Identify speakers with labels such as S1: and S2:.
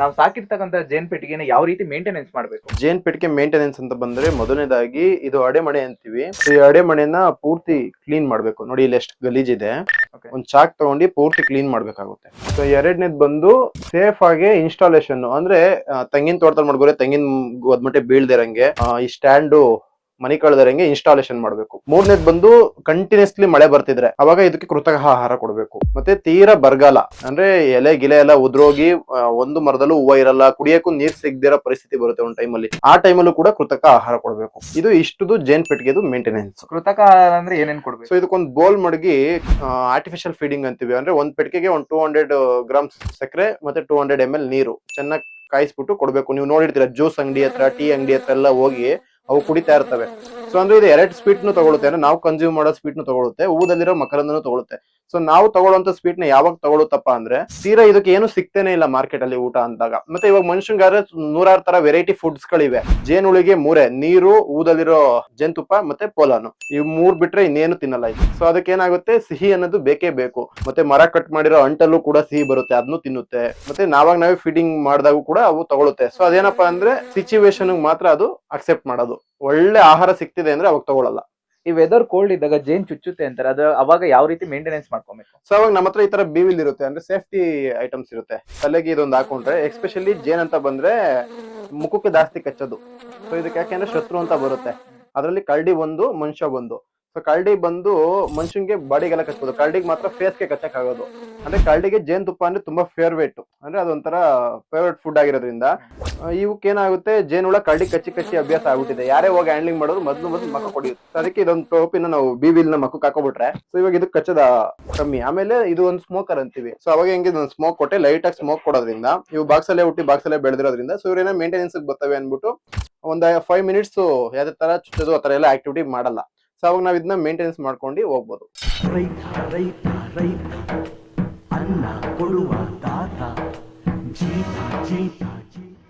S1: ನಾವು ಸಾಕಿರ್ತಕ್ಕಂತ ಜೇನ್ ಪೆಟ್ಟಿಗೆನ ಯಾವ ರೀತಿ ಮೇಂಟೆನೆನ್ಸ್ ಮಾಡಬೇಕು?
S2: ಜೇನ್ ಪೆಟ್ಟಿಗೆ ಮೇಂಟೆನೆನ್ಸ್ ಅಂತ ಬಂದ್ರೆ ಮೊದಲನೇದಾಗಿ ಇದು ಅಡೆಮಣೆ ಅಂತೀವಿ. ಈ ಅಡೆಮಣೆನ ಪೂರ್ತಿ ಕ್ಲೀನ್ ಮಾಡ್ಬೇಕು. ನೋಡಿ ಇಲ್ಲಿ ಎಷ್ಟು ಗಲೀಜಿದೆ
S1: ಇದೆ.
S2: ಒಂದ್ ಚಾಕ್ ತಗೊಂಡು ಪೂರ್ತಿ ಕ್ಲೀನ್ ಮಾಡ್ಬೇಕಾಗುತ್ತೆ. ಸೊ ಎರಡನೇದ್ ಬಂದು ಸೇಫ್ ಆಗಿ ಇನ್ಸ್ಟಾಲೇಷನ್ ಅಂದ್ರೆ ತೆಂಗಿನ ತೋಟದಲ್ಲಿ ಮಾಡ್ಬೋದ್ರೆ ತೆಂಗಿನ ಒದ್ಮಟ್ಟೆ ಬೀಳ್ದಿರಂಗೆ. ಈ ಸ್ಟ್ಯಾಂಡು ಮನಿ ಕಳೆದಂಗೆ ಇನ್ಸ್ಟಾಲೇಷನ್ ಮಾಡ್ಬೇಕು. ಮೂರನೇದ್ ಬಂದು ಕಂಟಿನ್ಯೂಸ್ಲಿ ಮಳೆ ಬರ್ತಿದ್ರೆ ಅವಾಗ ಇದಕ್ಕೆ ಕೃತಕ ಆಹಾರ ಕೊಡ್ಬೇಕು. ಮತ್ತೆ ತೀರಾ ಬರಗಾಲ. ಅಂದ್ರೆ ಎಲೆ ಗಿಲೆ ಎಲ್ಲ ಉದ್ರೋಗಿ ಒಂದು ಮರದಲ್ಲೂ ಹೂವು ಇರಲ್ಲ ಕುಡಿಯಕ್ಕೂ ನೀರ್ ಸಿಗದಿರೋ ಪರಿಸ್ಥಿತಿ ಬರುತ್ತೆ ಒಂದ್ ಟೈಮಲ್ಲಿ ಆ ಟೈಮಲ್ಲೂ ಕೂಡ ಕೃತಕ ಆಹಾರ ಕೊಡ್ಬೇಕು. ಇದು ಇಷ್ಟುದು ಜೇನ್ ಪೆಟ್ಟಿಗೆದು ಮೇಂಟೆನೆನ್ಸ್
S1: ಕೃತಕ ಆಹಾರ ಅಂದ್ರೆ ಏನೇನ್ ಕೊಡ್ಬೇಕು?
S2: ಸೊ ಇದಕ್ಕೊಂದು ಬೋಲ್ ಮಡಗಿ ಆರ್ಟಿಫಿಷಿಯಲ್ ಫೀಡಿಂಗ್ ಅಂತೀವಿ. ಅಂದ್ರೆ ಒಂದ್ ಪೆಟ್ಟಿಗೆಗೆ ಒಂದ್ ಟೂ ಹಂಡ್ರೆಡ್ ಗ್ರಾಮ್ಸ್ ಸಕ್ಕರೆ ಮತ್ತೆ ಟೂ ಹಂಡ್ರೆಡ್ ಎಂ ಎಲ್ ನೀರು. ಚೆನ್ನಾಗಿ ಕಾಯಿಸ್ಬಿಟ್ಟು ಕೊಡಬೇಕು. ನೀವು ನೋಡಿರ್ತೀರ ಜ್ಯೂಸ್ ಅಂಗಡಿ ಹತ್ರ ಟೀ ಅಂಗಡಿ ಹತ್ರ ಎಲ್ಲ ಹೋಗಿ ಅವು ಕುಡಿತಾ ಇರ್ತವೆ. ಸೊ ಅಂದ್ರೆ ಇದು ಎರಡು ಸ್ವೀಟ್ ನು ತಗೊಳುತ್ತೆ. ಅಂದ್ರೆ ನಾವು ಕನ್ಸ್ಯೂಮ್ ಮಾಡೋ ಸ್ವೀಟ್ ನು ತಗೊಳುತ್ತೆ. ಹೂದಲ್ಲಿರೋ ಮಕರಂದನು ತಗೊಳುತ್ತೆ. ಸೊ ನಾವು ತಗೊಳ್ಳೋಂತ ಸ್ವೀಟ್ನ ಯಾವಾಗ ತಗೊಳುತ್ತಪ್ಪ ಅಂದ್ರೆ ತೀರಾ ಇದಕ್ಕೆ ಏನು ಸಿಗ್ತೇನೆ ಇಲ್ಲ ಮಾರ್ಕೆಟ್ ಅಲ್ಲಿ ಊಟ ಅಂದಾಗ. ಮತ್ತೆ ಇವಾಗ ಮನುಷ್ಯಂಗಾದ್ರೆ ನೂರಾರು ತರ ವೆರೈಟಿ ಫುಡ್ಸ್ ಗಳಿವೆ. ಜೇನುಳಿಗೆ ಮೂರೆ, ನೀರು ಊದಲ್ಲಿರೋ ಜೇನುತುಪ್ಪ ಮತ್ತೆ ಪೋಲಾನು. ಇವ್ ಮೂರ್ ಬಿಟ್ರೆ ಇನ್ನೇನು ತಿನ್ನಲ್ಲ ಇದು ಸೊ ಅದಕ್ಕೆ ಏನಾಗುತ್ತೆ? ಸಿಹಿ ಅನ್ನೋದು ಬೇಕೇ ಬೇಕು. ಮತ್ತೆ ಮರ ಕಟ್ ಮಾಡಿರೋ ಅಂಟಲ್ಲೂ ಕೂಡ ಸಿಹಿ ಬರುತ್ತೆ ಅದನ್ನು ತಿನ್ನುತ್ತೆ. ಮತ್ತೆ ನಾವಾಗ ನಾವೇ ಫೀಡಿಂಗ್ ಮಾಡಿದಾಗೂ ಕೂಡ ಅವು ತಗೊಳುತ್ತೆ. ಸೊ ಅದೇನಪ್ಪಾ ಅಂದ್ರೆ ಸಿಚುವೇಶನ್ ಮಾತ್ರ ಅದು ಅಕ್ಸೆಪ್ಟ್ ಮಾಡೋದು. ಒಳ್ಳೆ ಆಹಾರ ಸಿಗ್ತಿದೆ ಅಂದ್ರೆ ಅವಾಗ ತಗೊಳಲ್ಲ
S1: ಈ ವೆದರ್ ಕೋಲ್ಡ್ ಇದ್ದಾಗ ಜೇನ್ ಚುಚ್ಚುತ್ತೆ ಅಂತಾರೆ. ಅದು ಅವಾಗ ಯಾವ ರೀತಿ ಮೇಂಟೆನೆನ್ಸ್ ಮಾಡ್ಕೊಬೇಕು?
S2: ಸೊ ಅವಾಗ ನಮ್ಮ ಹತ್ರ ಈ ತರ ಬೀವಿಲ್ ಇರುತ್ತೆ. ಅಂದ್ರೆ ಸೇಫ್ಟಿ ಐಟಮ್ಸ್ ಇರುತ್ತೆ. ತಲೆಗೆ ಇದೊಂದು ಹಾಕೊಂಡ್ರೆ ಎಸ್ಪೆಷಲಿ ಜೇನ್ ಅಂತ ಬಂದ್ರೆ ಮುಖಕ್ಕೆ ಜಾಸ್ತಿ ಕಚ್ಚೋದು. ಸೊ ಇದಕ್ಕೆ ಯಾಕೆಂದ್ರೆ ಶತ್ರು ಅಂತ ಬರುತ್ತೆ. ಅದರಲ್ಲಿ ಕರಡಿ ಒಂದು ಮನುಷ್ಯ ಒಂದು ಸೊ ಕರಡಿ ಬಂದು ಮನುಷ್ಯನ್ಗೆ ಬಾಡಿಗೆಲ್ಲ ಕಚ್ಬೋದು. ಕರಡಿಗೆ ಮಾತ್ರ ಫೇಸ್ಗೆ ಕಚ್ಚಕ್ ಆಗೋದು ಅಂದ್ರೆ ಕರಡಿಗೆ ಜೇನುತುಪ್ಪ ಅಂದ್ರೆ ತುಂಬಾ ಫೇವ್ರೇಟ್ ಅಂದ್ರೆ ಅದೊಂಥರ ಫೇವ್ರೇಟ್ ಫುಡ್ ಆಗಿರೋದ್ರಿಂದ. ಇವಕ್ಕೇನಾಗುತ್ತೆ? ಜೇನುಳ ಕರಡಿ ಕಚ್ಚಿ ಕಚ್ಚಿ ಅಭ್ಯಾಸ ಆಗ್ಬಿಟ್ಟಿದೆ. ಯಾರೇ ಹೋಗಿ ಹ್ಯಾಂಡ್ಲಿಂಗ್ ಮಾಡೋದು ಮೊದಲು ಮೊದಲು ಮಕ್ಕ ಕೊಡಿಯುತ್ತೆ. ಅದಕ್ಕೆ ಇದೊಂದು ಟೋಪಿನ ನಾವು ಬಿವಿಲ್ನ ಮಕ್ಕಕ್ಕೆ ಹಾಕೋಬಿಟ್ರೆ ಸೊ ಇವಾಗ ಇದು ಕಚ್ಚದ ಕಮ್ಮಿ. ಆಮೇಲೆ ಇದು ಒಂದು ಸ್ಮೋಕರ್ ಅಂತೀವಿ. ಸೊ ಅವಾಗ ಹೆಂಗೆ ಒಂದು ಸ್ಮೋಕ್ ಕೊಟ್ಟೆ ಲೈಟ್ ಆಗಿ ಸ್ಮೋಕ್ ಕೊಡೋದ್ರಿಂದ, ಇವು ಬಾಕ್ಸ್ ಅಲ್ಲೇ ಹುಟ್ಟಿ ಬಾಕ್ಸ್ ಅಲ್ಲೇ ಬೆಳೆದಿರೋದ್ರಿಂದ ಸೊ ಇವ್ರೇನ ಮೇಂಟೆನೆನ್ಸ್ ಬರ್ತವೆ ಅನ್ಬಿಟ್ಟು ಒಂದ್ ಫೈವ್ ಮಿನಿಟ್ಸ್ ಯಾವ್ದೇ ತರ ಚುಚ್ಚೋದು, ಆ ತರ ಎಲ್ಲ ಆಕ್ಟಿವಿಟಿ ಮಾಡಲ್ಲ. ಸೊ ಅವಾಗ ನಾವು ಇದನ್ನ ಮೇಂಟೆನೆನ್ಸ್ ಮಾಡ್ಕೊಂಡು ಹೋಗ್ಬೋದು.
S3: ರೈತ ರೈತ ರೈತ, ಅನ್ನ ಕೊಡುವ